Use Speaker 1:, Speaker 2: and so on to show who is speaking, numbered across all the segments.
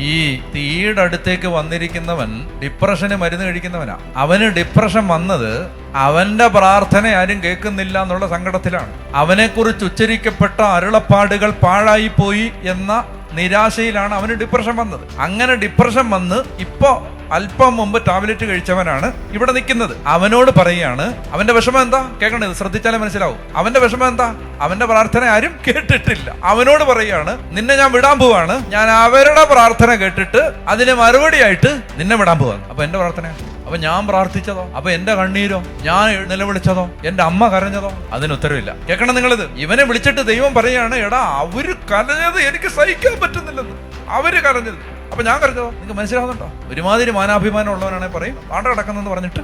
Speaker 1: ഈ തീയുടെ അടുത്തേക്ക് വന്നിരിക്കുന്നവൻ ഡിപ്രഷന് മരുന്ന് കഴിക്കുന്നവനാ. അവന് ഡിപ്രഷൻ വന്നത് അവന്റെ പ്രാർത്ഥന ആരും കേൾക്കുന്നില്ല എന്നുള്ള സങ്കടത്തിലാണ്. അവനെക്കുറിച്ച് ഉച്ചരിക്കപ്പെട്ട അരുളപ്പാടുകൾ പാഴായി പോയി എന്ന നിരാശയിലാണ് അവന് ഡിപ്രഷൻ വന്നത്. അങ്ങനെ ഡിപ്രഷൻ വന്ന് ഇപ്പോ അല്പം മുമ്പ് ടാബ്ലറ്റ് കഴിച്ചവനാണ് ഇവിടെ നിൽക്കുന്നത്. അവനോട് പറയുകയാണ് അവന്റെ വിഷമം എന്താ? കേൾക്കണേ ശ്രദ്ധിച്ചാലേ മനസ്സിലാവും. അവന്റെ വിഷമം എന്താ? അവന്റെ പ്രാർത്ഥന ആരും കേട്ടിട്ടില്ല. അവനോട് പറയുകയാണ് നിന്നെ ഞാൻ വിടാൻ പോവാണ്. ഞാൻ അവരുടെ പ്രാർത്ഥന കേട്ടിട്ട് അതിന് മറുപടിയായിട്ട് നിന്നെ വിടാൻ പോവാണ്. അപ്പൊ എന്റെ പ്രാർത്ഥന? അപ്പൊ ഞാൻ പ്രാർത്ഥിച്ചതോ? അപ്പൊ എന്റെ കണ്ണീരോ? ഞാൻ നിലവിളിച്ചതോ? എന്റെ അമ്മ കരഞ്ഞതോ? അതിന് ഉത്തരവില്ല. കേൾക്കണം നിങ്ങളിത്. ഇവനെ വിളിച്ചിട്ട് ദൈവം പറയാണ് എടാ അവർ കരഞ്ഞത് എനിക്ക് സഹിക്കാൻ പറ്റുന്നില്ലെന്ന്. അവർ കരഞ്ഞത്. അപ്പൊ ഞാൻ കരുതോ നിങ്ങൾക്ക് മനസ്സിലാവുന്നുണ്ടോ? ഒരുമാതിരി മാനാഭിമാനം ഉള്ളവനാണെങ്കിൽ പറയും. പാണ്ട കിടക്കുന്നെന്ന് പറഞ്ഞിട്ട്.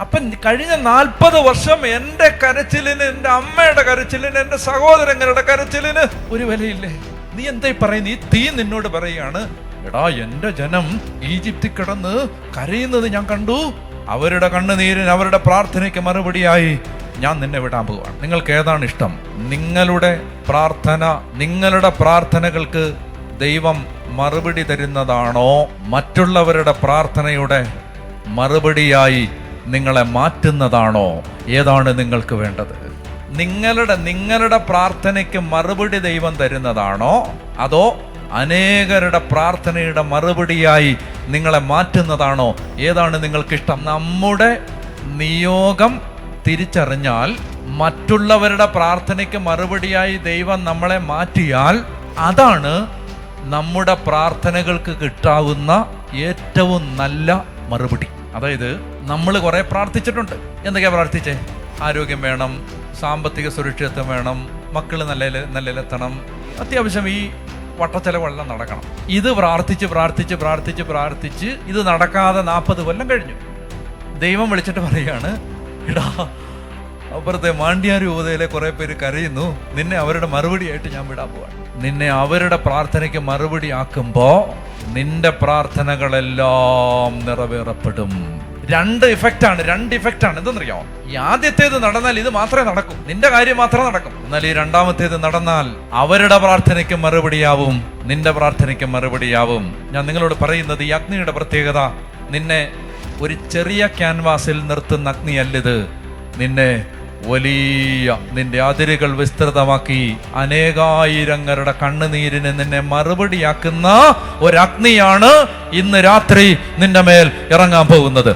Speaker 1: അപ്പൊ കഴിഞ്ഞ നാൽപ്പത് വർഷം എന്റെ കരച്ചിലിന് എന്റെ അമ്മയുടെ കരച്ചിലിന് എന്റെ സഹോദരങ്ങളുടെ കരച്ചിലിന് ഒരു വിലയില്ലേ? നീ എന്തായി പറയുന്നത് നീ തീ നിന്നോട് പറയുകയാണ് എടാ എന്റെ ജനം ഈജിപ്തിൽ കിടന്ന് കരയുന്നത് ഞാൻ കണ്ടു. അവരുടെ കണ്ണുനീരിന് അവരുടെ പ്രാർത്ഥനയ്ക്ക് മറുപടിയായി ഞാൻ നിന്നെ വിടാൻ പോവാണ്. നിങ്ങൾക്ക് ഏതാണ് ഇഷ്ടം? നിങ്ങളുടെ പ്രാർത്ഥന നിങ്ങളുടെ പ്രാർത്ഥനകൾക്ക് ദൈവം മറുപടി തരുന്നതാണോ മറ്റുള്ളവരുടെ പ്രാർത്ഥനയുടെ മറുപടിയായി നിങ്ങളെ മാറ്റുന്നതാണോ? ഏതാണ് നിങ്ങൾക്ക് വേണ്ടത്? നിങ്ങളുടെ നിങ്ങളുടെ പ്രാർത്ഥനയ്ക്ക് മറുപടി ദൈവം തരുന്നതാണോ? അതോ അനേകരുടെ പ്രാർത്ഥനയുടെ മറുപടിയായി നിങ്ങളെ മാറ്റുന്നതാണോ? ഏതാണ് നിങ്ങൾക്കിഷ്ടം? നമ്മുടെ നിയോഗം തിരിച്ചറിഞ്ഞാൽ മറ്റുള്ളവരുടെ പ്രാർത്ഥനയ്ക്ക് മറുപടിയായി ദൈവം നമ്മളെ മാറ്റിയാൽ അതാണ് നമ്മുടെ പ്രാർത്ഥനകൾക്ക് കിട്ടാവുന്ന ഏറ്റവും നല്ല മറുപടി. അതായത് നമ്മൾ കുറേ പ്രാർത്ഥിച്ചിട്ടുണ്ട്. എന്തൊക്കെയാ പ്രാർത്ഥിച്ചേ? ആരോഗ്യം വേണം സാമ്പത്തിക സുരക്ഷിതത്വം വേണം മക്കൾ നല്ല നല്ലതിലെത്തണം അത്യാവശ്യം ഈ വട്ടച്ചെലവെല്ലാം നടക്കണം. ഇത് പ്രാർത്ഥിച്ച് പ്രാർത്ഥിച്ച് പ്രാർത്ഥിച്ച് പ്രാർത്ഥിച്ച് ഇത് നടക്കാതെ നാൽപ്പത് കൊല്ലം കഴിഞ്ഞു. ദൈവം വിളിച്ചിട്ട് പറയുകയാണ് എടാ അപ്പുറത്തെ മാണ്ഡ്യാർ രൂപതയിലെ കുറെ പേര് കരയുന്നു. നിന്നെ അവരുടെ മറുപടി ആയിട്ട് ഞാൻ വിടാൻ പോവാണ്. നിന്നെ അവരുടെ പ്രാർത്ഥനയ്ക്ക് മറുപടി ആക്കുമ്പോ നിന്റെ പ്രാർത്ഥനകളെല്ലാം നിറവേറപ്പെടും. രണ്ട് ഇഫക്റ്റ് ആണ് രണ്ട് ഇഫക്റ്റ് ആണ്. എന്തെന്നറിയോ? ഈ ആദ്യത്തേത് നടന്നാൽ ഇത് മാത്രമേ നടക്കൂ. നിന്റെ കാര്യം മാത്രമേ നടക്കും. എന്നാൽ ഈ രണ്ടാമത്തേത് നടന്നാൽ അവരുടെ പ്രാർത്ഥനയ്ക്ക് മറുപടിയാവും നിന്റെ പ്രാർത്ഥനയ്ക്ക് മറുപടിയാവും. ഞാൻ നിങ്ങളോട് പറയുന്നത് ഈ അഗ്നിയുടെ പ്രത്യേകത നിന്നെ ഒരു ചെറിയ ക്യാൻവാസിൽ നിർത്തുന്ന അഗ്നിയല്ലിത്. നിന്നെ വലിയ നിന്റെ അതിരുകൾ വിസ്തൃതമാക്കി അനേകായിരങ്ങളുടെ കണ്ണുനീരിന് നിന്നെ മറുപടിയാക്കുന്ന ഒരഗ്നിയാണ് ഇന്ന് രാത്രി നിന്റെ മേൽ ഇറങ്ങാൻ പോകുന്നത്.